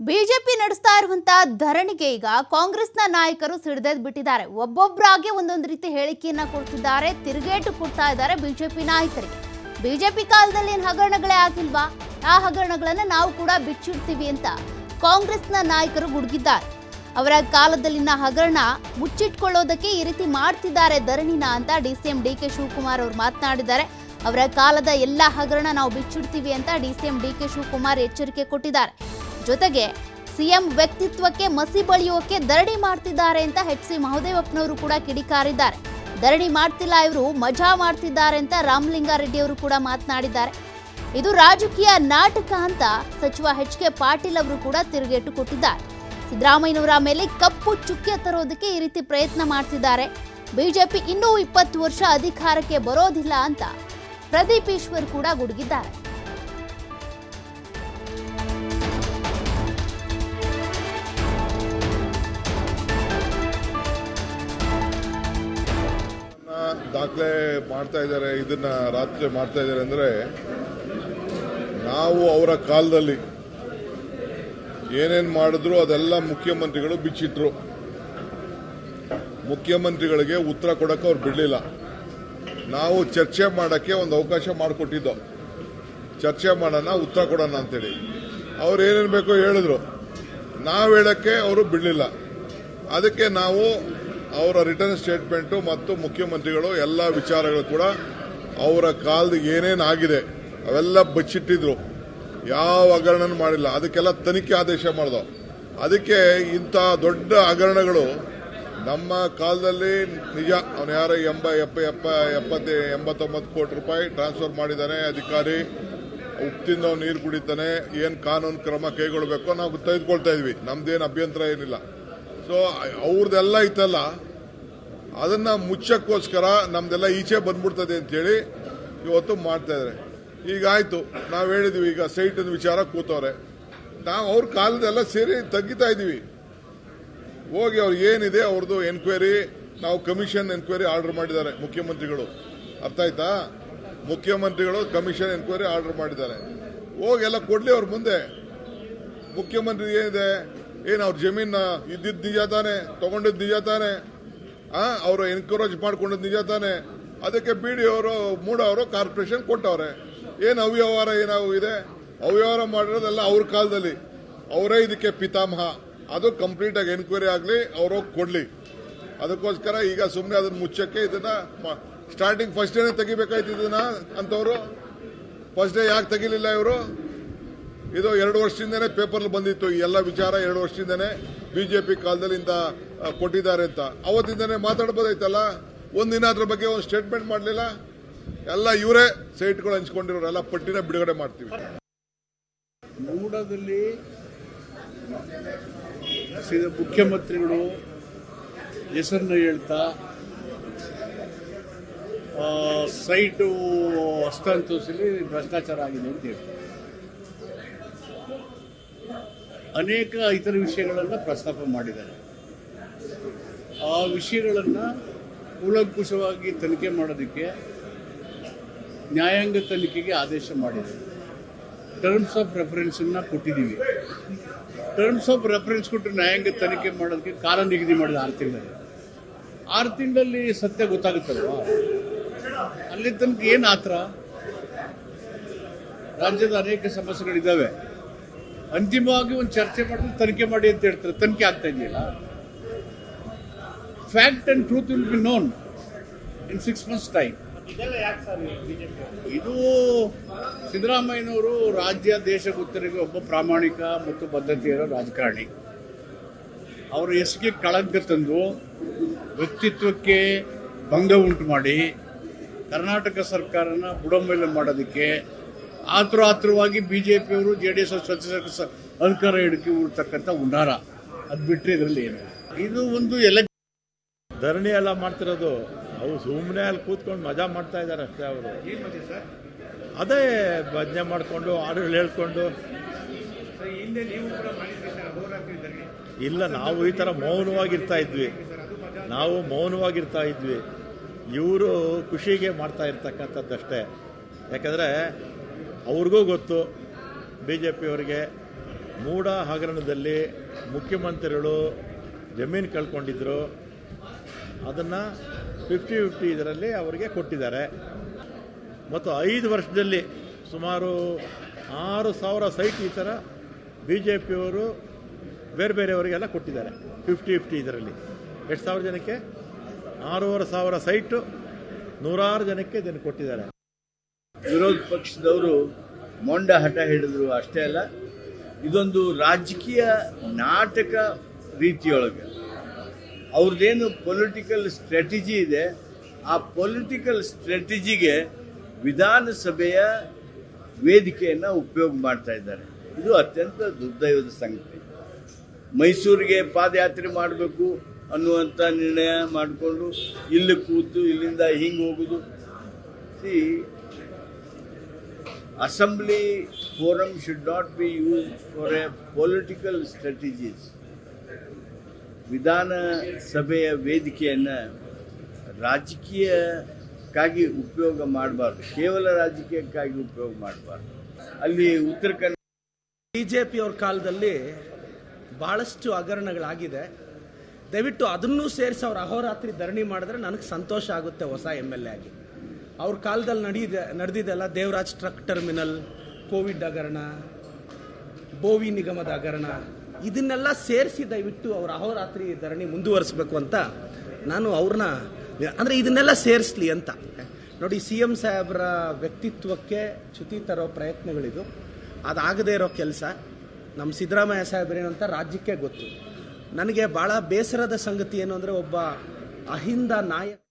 BJP ನಡೆಸ್ತಾ ಇರುವಂತಹ ಧರಣಿಗೆ ಈಗ ಕಾಂಗ್ರೆಸ್ನ ನಾಯಕರು ಸಿಡಿದೆದ್ ಬಿಟ್ಟಿದ್ದಾರೆ. ಒಬ್ಬೊಬ್ಬರಾಗಿ ಒಂದೊಂದು ರೀತಿ ಹೇಳಿಕೆಯನ್ನ ಕೊಡ್ತಿದ್ದಾರೆ, ತಿರುಗೇಟು ಕೊಡ್ತಾ ಇದ್ದಾರೆ ಬಿಜೆಪಿ ನಾಯಕರಿಗೆ. ಬಿಜೆಪಿ ಕಾಲದಲ್ಲಿ ಏನು ಹಗರಣಗಳೇ ಆಗಿಲ್ವಾ? ಆ ಹಗರಣಗಳನ್ನ ನಾವು ಕೂಡ ಬಿಚ್ಚಿಡ್ತೀವಿ ಅಂತ ಕಾಂಗ್ರೆಸ್ನ ನಾಯಕರು ಗುಡುಗಿದ್ದಾರೆ. ಅವರ ಕಾಲದಲ್ಲಿನ ಹಗರಣ ಮುಚ್ಚಿಟ್ಕೊಳ್ಳೋದಕ್ಕೆ ಈ ರೀತಿ ಮಾಡ್ತಿದ್ದಾರೆ ಧರಣಿನ ಅಂತ D C M D K Shivakumar ಅವರು ಮಾತನಾಡಿದ್ದಾರೆ. ಅವರ ಕಾಲದ ಎಲ್ಲ ಹಗರಣ ನಾವು ಬಿಚ್ಚಿಡ್ತೀವಿ ಅಂತ D C M D K Shivakumar ಎಚ್ಚರಿಕೆ ಕೊಟ್ಟಿದ್ದಾರೆ. ಜೊತೆಗೆ ಸಿಎಂ ವ್ಯಕ್ತಿತ್ವಕ್ಕೆ ಮಸಿ ಬಳಿಯೋಕೆ ಧರಣಿ ಮಾಡ್ತಿದ್ದಾರೆ ಅಂತ ಎಚ್ ಸಿ ಮಹದೇವಪ್ಪನವರು ಕೂಡ ಕಿಡಿಕಾರಿದ್ದಾರೆ. ಧರಣಿ ಮಾಡ್ತಿಲ್ಲ ಇವರು, ಮಜಾ ಮಾಡ್ತಿದ್ದಾರೆ ಅಂತ ರಾಮಲಿಂಗಾರೆಡ್ಡಿ ಅವರು ಕೂಡ ಮಾತನಾಡಿದ್ದಾರೆ. ಇದು ರಾಜಕೀಯ ನಾಟಕ ಅಂತ ಸಚಿವ ಎಚ್ ಕೆ ಪಾಟೀಲ್ ಅವರು ಕೂಡ ತಿರುಗೇಟು ಕೊಟ್ಟಿದ್ದಾರೆ. ಸಿದ್ದರಾಮಯ್ಯನವರ ಮೇಲೆ ಕಪ್ಪು ಚುಕ್ಕೆ ತರೋದಕ್ಕೆ ಈ ರೀತಿ ಪ್ರಯತ್ನ ಮಾಡ್ತಿದ್ದಾರೆ. ಬಿಜೆಪಿ ಇನ್ನೂ ಇಪ್ಪತ್ತು ವರ್ಷ ಅಧಿಕಾರಕ್ಕೆ ಬರೋದಿಲ್ಲ ಅಂತ ಪ್ರದೀಪ್ ಈಶ್ವರ್ ಕೂಡ ಗುಡುಗಿದ್ದಾರೆ. ದಾಖಲೆ ಮಾಡ್ತಾ ಇದ್ದಾರೆ, ಇದನ್ನ ರಾತ್ರಿ ಮಾಡ್ತಾ ಇದ್ದಾರೆ ಅಂದ್ರೆ ನಾವು ಅವರ ಕಾಲದಲ್ಲಿ ಏನೇನ್ ಮಾಡಿದ್ರು ಅದೆಲ್ಲ ಮುಖ್ಯಮಂತ್ರಿಗಳು ಬಿಚ್ಚಿಟ್ರು. ಮುಖ್ಯಮಂತ್ರಿಗಳಿಗೆ ಉತ್ತರ ಕೊಡಕ್ಕೆ ಅವ್ರು ಬಿಡಲಿಲ್ಲ. ನಾವು ಚರ್ಚೆ ಮಾಡಕ್ಕೆ ಒಂದು ಅವಕಾಶ ಮಾಡಿಕೊಟ್ಟಿದ್ದು. ಚರ್ಚೆ ಮಾಡೋಣ, ಉತ್ತರ ಕೊಡೋಣ ಅಂತೇಳಿ. ಅವ್ರು ಏನೇನು ಬೇಕೋ ಹೇಳಿದ್ರು. ನಾವು ಹೇಳಕ್ಕೆ ಅವರು ಬಿಡಲಿಲ್ಲ. ಅದಕ್ಕೆ ನಾವು ಅವರ ರಿಟರ್ನ್ ಸ್ಟೇಟ್ಮೆಂಟು ಮತ್ತು ಮುಖ್ಯಮಂತ್ರಿಗಳು ಎಲ್ಲ ವಿಚಾರಗಳು ಕೂಡ ಅವರ ಕಾಲದ ಏನೇನಾಗಿದೆ ಅವೆಲ್ಲ ಬಚ್ಚಿಟ್ಟಿದ್ರು. ಯಾವ ಹಗರಣ ಮಾಡಿಲ್ಲ. ಅದಕ್ಕೆಲ್ಲ ತನಿಖೆ ಆದೇಶ ಮಾಡಿದ ಅದಕ್ಕೆ ಇಂಥ ದೊಡ್ಡ ಹಗರಣಗಳು ನಮ್ಮ ಕಾಲದಲ್ಲಿ ನಿಜ, ಅವನು ಯಾರು ಎಂಬ, ಎಪ್ಪ ಎಪ್ಪ, ಎಪ್ಪತ್ತ, ಎಂಬತ್ತೊಂಬತ್ತು ಕೋಟಿ ರೂಪಾಯಿ ಟ್ರಾನ್ಸ್ಫರ್ ಮಾಡಿದ್ದಾನೆ, ಅಧಿಕಾರಿ. ಉಪ್ಪಿಂದ ನೀರು ಕುಡಿತಾನೆ, ಏನು ಕಾನೂನು ಕ್ರಮ ಕೈಗೊಳ್ಳಬೇಕು ನಾವು ತೆಗೆದುಕೊಳ್ತಾ ಇದ್ವಿ. ನಮ್ದೇನು ಅಭ್ಯಂತರ ಏನಿಲ್ಲ. ಸೊ ಅವ್ರದ್ದೆಲ್ಲ ಇತ್ತಲ್ಲ ಅದನ್ನ ಮುಚ್ಚಕ್ಕೋಸ್ಕರ ನಮ್ದೆಲ್ಲ ಈಚೆ ಬಂದ್ಬಿಡ್ತದೆ ಅಂತೇಳಿ ಇವತ್ತು ಮಾಡ್ತಾ ಇದ್ದಾರೆ. ಈಗ ಆಯ್ತು. ನಾವು ಹೇಳಿದ್ವಿ, ಈಗ ಸೈಟ್ ವಿಚಾರ ಕೂತವ್ರೆ. ನಾವು ಅವ್ರ ಕಾಲದೆಲ್ಲ ಸೇರಿ ತಗ್ಗಿತಾ ಇದೀವಿ. ಹೋಗಿ ಅವ್ರು ಏನಿದೆ ಅವ್ರದ್ದು ಎನ್ಕ್ವೈರಿ, ನಾವು ಕಮಿಷನ್ ಎನ್ಕ್ವೈರಿ ಆರ್ಡರ್ ಮಾಡಿದ್ದಾರೆ ಮುಖ್ಯಮಂತ್ರಿಗಳು. ಅರ್ಥ ಆಯ್ತಾ? ಮುಖ್ಯಮಂತ್ರಿಗಳು ಕಮಿಷನ್ ಎನ್ಕ್ವೈರಿ ಆರ್ಡರ್ ಮಾಡಿದ್ದಾರೆ. ಹೋಗಿ ಎಲ್ಲ ಕೊಡ್ಲಿ ಅವ್ರ ಮುಂದೆ. ಮುಖ್ಯಮಂತ್ರಿ ಏನಿದೆ? ಏನು ಅವ್ರ ಜಮೀನ ಇದ್ದಿದ್ದು ನಿಜ ತಾನೆ ತಗೊಂಡಿದ್ದು ನಿಜ ತಾನೆ ಅವರು ಎನ್ಕರೇಜ್ ಮಾಡ್ಕೊಂಡಿದ್ದು ನಿಜ ತಾನೆ. ಅದಕ್ಕೆ ಬಿ ಡಿ ಅವರು ಮೂಡವರು ಕಾರ್ಪೊರೇಷನ್ ಕೊಟ್ಟವ್ರೆ. ಏನು ಅವ್ಯವಹಾರ ಏನಾವು ಇದೆ? ಅವ್ಯವಹಾರ ಮಾಡಿರೋದೆಲ್ಲ ಅವ್ರ ಕಾಲದಲ್ಲಿ. ಅವರೇ ಇದಕ್ಕೆ ಪಿತಾಮಹ. ಅದು ಕಂಪ್ಲೀಟ್ ಆಗಿ ಎನ್ಕ್ವೈರಿ ಆಗಲಿ, ಅವರು ಕೊಡ್ಲಿ. ಅದಕ್ಕೋಸ್ಕರ ಈಗ ಸುಮ್ಮನೆ ಅದನ್ನ ಮುಚ್ಚಕ್ಕೆ ಇದನ್ನ ಸ್ಟಾರ್ಟಿಂಗ್ ಫಸ್ಟ್ ಡೇನೆ ತೆಗಿಬೇಕಾಯ್ತು ಇದನ್ನ ಅಂತವರು? ಫಸ್ಟ್ ಡೇ ಯಾಕೆ ತೆಗಿಲಿಲ್ಲ ಇವರು? ಇದು ಎರಡು ವರ್ಷದಿಂದನೇ ಪೇಪರ್ ಬಂದಿತ್ತು. ಈ ಎಲ್ಲ ವಿಚಾರ ಎರಡು ವರ್ಷದಿಂದನೇ ಬಿಜೆಪಿ ಕಾಲದಲ್ಲಿ ಇಂತ ಕೊಟ್ಟಿದ್ದಾರೆ ಅಂತ. ಅವತ್ತಿಂದನೇ ಮಾತಾಡ್ಬೋದಾಯ್ತಲ್ಲ? ಒಂದಿನ ಅದ್ರ ಬಗ್ಗೆ ಒಂದು ಸ್ಟೇಟ್ಮೆಂಟ್ ಮಾಡಲಿಲ್ಲ? ಎಲ್ಲ ಇವರೇ ಸೈಟ್ಗಳು ಹಂಚ್ಕೊಂಡಿರೋರೆಲ್ಲ ಪಟ್ಟಿನ ಬಿಡುಗಡೆ ಮಾಡ್ತೀವಿ. ಮೂಡದಲ್ಲಿ ಮುಖ್ಯಮಂತ್ರಿಗಳು ಹೆಸರನ್ನ ಹೇಳ್ತಾ ಸೈಟು ಹಸ್ತಾಂತರಿಸಲಿ ಭ್ರಷ್ಟಾಚಾರ ಆಗಿದೆ ಅಂತ ಹೇಳಿ ಅನೇಕ ಇತರ ವಿಷಯಗಳನ್ನು ಪ್ರಸ್ತಾಪ ಮಾಡಿದ್ದಾರೆ. ಆ ವಿಷಯಗಳನ್ನು ಕೂಲಂಕುಷವಾಗಿ ತನಿಖೆ ಮಾಡೋದಕ್ಕೆ ನ್ಯಾಯಾಂಗ ತನಿಖೆಗೆ ಆದೇಶ ಮಾಡಿದೆ. ಟರ್ಮ್ಸ್ ಆಫ್ ರೆಫರೆನ್ಸನ್ನು ಕೊಟ್ಟಿದ್ದೀವಿ. ಟರ್ಮ್ಸ್ ಆಫ್ ರೆಫರೆನ್ಸ್ ಕೊಟ್ಟು ನ್ಯಾಯಾಂಗ ತನಿಖೆ ಮಾಡೋದಕ್ಕೆ ಕಾಲ ನಿಗದಿ ಮಾಡಿದ ಆರು ತಿಂಗಳಲ್ಲಿ. ಆರು ತಿಂಗಳಲ್ಲಿ ಸತ್ಯ ಗೊತ್ತಾಗುತ್ತಲ್ವಾ? ಅಲ್ಲಿ ತನಕ ಏನು ಆತರ? ರಾಜ್ಯದ ಅನೇಕ ಸಮಸ್ಯೆಗಳಿದ್ದಾವೆ. ಅಂತಿಮವಾಗಿ ಒಂದು ಚರ್ಚೆ ಮಾಡಿದ್ರೆ ತನಿಖೆ ಮಾಡಿ ಅಂತ ಹೇಳ್ತಾರೆ. ತನಿಖೆ ಆಗ್ತಾ ಇದೆಯಲ್ಲ? Fact and truth will be known in six months time ಇದು ಸಿದ್ದರಾಮಯ್ಯನವರು ರಾಜ್ಯ ದೇಶ ಗೊತ್ತರಿಗೆ ಒಬ್ಬ ಪ್ರಾಮಾಣಿಕ ಮತ್ತು ಬದ್ಧತೆ ಇರೋ ರಾಜಕಾರಣಿ. ಅವರು ಹೆಸರಿಗೆ ಕಳಂಕ ತಂದು ವ್ಯಕ್ತಿತ್ವಕ್ಕೆ ಭಂಗ ಉಂಟು ಮಾಡಿ ಕರ್ನಾಟಕ ಸರ್ಕಾರನ ಬುಡಮೇಲೆ ಮಾಡೋದಕ್ಕೆ ಆತುರ ಆತುರವಾಗಿ ಬಿ ಜೆ ಪಿಯವರು ಜೆ ಡಿ ಎಸ್ ಸ್ವಚ್ಛ ಅಧಿಕಾರ ಹಿಡಿಕೆ ಉಳ್ತಕ್ಕಂಥ ಉಂಡಾರ ಅದು ಬಿಟ್ಟರೆ ಇದರಲ್ಲಿ ಏನು ಇದು ಒಂದು ಎಲ್ಲ ಧರಣಿ ಎಲ್ಲ ಮಾಡ್ತಿರೋದು. ಅವ್ರು ಸುಮ್ಮನೆ ಅಲ್ಲಿ ಕೂತ್ಕೊಂಡು ಮಜಾ ಮಾಡ್ತಾ ಇದ್ದಾರೆ ಅಷ್ಟೇ ಅವರು. ಅದೇ ಭಜನೆ ಮಾಡಿಕೊಂಡು ಹಾಡುಗಳು ಹೇಳ್ಕೊಂಡು. ಇಲ್ಲ ನಾವು ಈ ಥರ ಮೌನವಾಗಿರ್ತಾ ಇದ್ವಿ. ನಾವು ಮೌನವಾಗಿರ್ತಾ ಇದ್ವಿ. ಇವರು ಖುಷಿಗೆ ಮಾಡ್ತಾ ಇರ್ತಕ್ಕಂಥದ್ದಷ್ಟೇ. ಯಾಕಂದರೆ ಅವ್ರಿಗೂ ಗೊತ್ತು ಬಿ ಜೆ ಪಿಯವರಿಗೆ ಮೂಡ ಹಗರಣದಲ್ಲಿ ಮುಖ್ಯಮಂತ್ರಿಗಳು ಜಮೀನು ಕಳ್ಕೊಂಡಿದ್ರು. ಅದನ್ನು ಫಿಫ್ಟಿ ಫಿಫ್ಟಿ ಇದರಲ್ಲಿ ಅವರಿಗೆ ಕೊಟ್ಟಿದ್ದಾರೆ. ಮತ್ತು ಐದು ವರ್ಷದಲ್ಲಿ ಸುಮಾರು ಆರು ಸಾವಿರ ಸೈಟ್ ಈ ಥರ ಬಿ ಜೆ ಪಿಯವರು ಬೇರೆ ಬೇರೆಯವರಿಗೆಲ್ಲ ಕೊಟ್ಟಿದ್ದಾರೆ. ಫಿಫ್ಟಿ ಫಿಫ್ಟಿ ಇದರಲ್ಲಿ. ಎಷ್ಟು ಸಾವಿರ ಜನಕ್ಕೆ ಆರೂವರೆ ಸಾವಿರ ಸೈಟು ನೂರಾರು ಜನಕ್ಕೆ ಇದನ್ನು ಕೊಟ್ಟಿದ್ದಾರೆ. ವಿರೋಧ ಪಕ್ಷದವರು ಮೊಂಡ ಹಠ ಹಿಡಿದ್ರು ಅಷ್ಟೇ ಅಲ್ಲ, ಇದೊಂದು ರಾಜಕೀಯ ನಾಟಕ ರೀತಿಯೊಳಗೆ. ಅವ್ರದ್ದೇನು ಪೊಲಿಟಿಕಲ್ ಸ್ಟ್ರಾಟಜಿ ಇದೆ, ಆ ಪೊಲಿಟಿಕಲ್ ಸ್ಟ್ರಾಟಜಿಗೆ ವಿಧಾನಸಭೆಯ ವೇದಿಕೆಯನ್ನು ಉಪಯೋಗ ಮಾಡ್ತಾ ಇದ್ದಾರೆ. ಇದು ಅತ್ಯಂತ ದುರ್ದೈವದ ಸಂಗತಿ. ಮೈಸೂರಿಗೆ ಪಾದಯಾತ್ರೆ ಮಾಡಬೇಕು ಅನ್ನುವಂಥ ನಿರ್ಣಯ ಮಾಡಿಕೊಂಡು, ಇಲ್ಲಿ ಕೂತು ಇಲ್ಲಿಂದ ಹಿಂಗೆ ಹೋಗೋದು. C assembly forum should not be used for a political strategies. ವಿಧಾನಸಭೆಯ ವೇದಿಕೆಯನ್ನು ರಾಜಕೀಯಕ್ಕಾಗಿ ಉಪಯೋಗ ಮಾಡಬಾರ್ದು. ಕೇವಲ ರಾಜಕೀಯಕ್ಕಾಗಿ ಉಪಯೋಗ ಮಾಡಬಾರ್ದು. ಅಲ್ಲಿ ಉತ್ತರ ಕನ್ನಡ ಬಿಜೆಪಿ ಪಿಯವ್ರ ಕಾಲದಲ್ಲಿ ಭಾಳಷ್ಟು ಹಗರಣಗಳಾಗಿದೆ. ದಯವಿಟ್ಟು ಅದನ್ನೂ ಸೇರಿಸಿ ಅವ್ರು ಅಹೋರಾತ್ರಿ ಧರಣಿ ಮಾಡಿದ್ರೆ ನನಗೆ ಸಂತೋಷ ಆಗುತ್ತೆ ಹೊಸ ಎಂ ಎಲ್ ಎ ಆಗಿ. ಅವ್ರ ಕಾಲದಲ್ಲಿ ನಡೆಯಿದೆ ನಡೆದಿದೆಲ್ಲ ದೇವರಾಜ್ ಟ್ರಕ್ ಟರ್ಮಿನಲ್, ಕೋವಿಡ್ ಹಗರಣ, ಬೋವಿ ನಿಗಮದ ಹಗರಣ, ಇದನ್ನೆಲ್ಲ ಸೇರಿಸಿ ದಯವಿಟ್ಟು ಅವ್ರ ಅಹೋರಾತ್ರಿ ಧರಣಿ ಮುಂದುವರಿಸಬೇಕು ಅಂತ ನಾನು ಅವ್ರನ್ನ ಅಂದರೆ ಇದನ್ನೆಲ್ಲ ಸೇರಿಸ್ಲಿ ಅಂತ. ನೋಡಿ, ಸಿ ಎಂ ಸಾಹೇಬ್ರ ವ್ಯಕ್ತಿತ್ವಕ್ಕೆ ಚ್ಯುತಿ ತರೋ ಪ್ರಯತ್ನಗಳಿದು, ಅದಾಗದೇ ಇರೋ ಕೆಲಸ. ನಮ್ಮ ಸಿದ್ದರಾಮಯ್ಯ ಸಾಹೇಬ್ರೇನಂತ ರಾಜ್ಯಕ್ಕೆ ಗೊತ್ತು. ನನಗೆ ಭಾಳ ಬೇಸರದ ಸಂಗತಿ ಏನು ಅಂದರೆ, ಒಬ್ಬ ಅಹಿಂದ ನಾಯಕ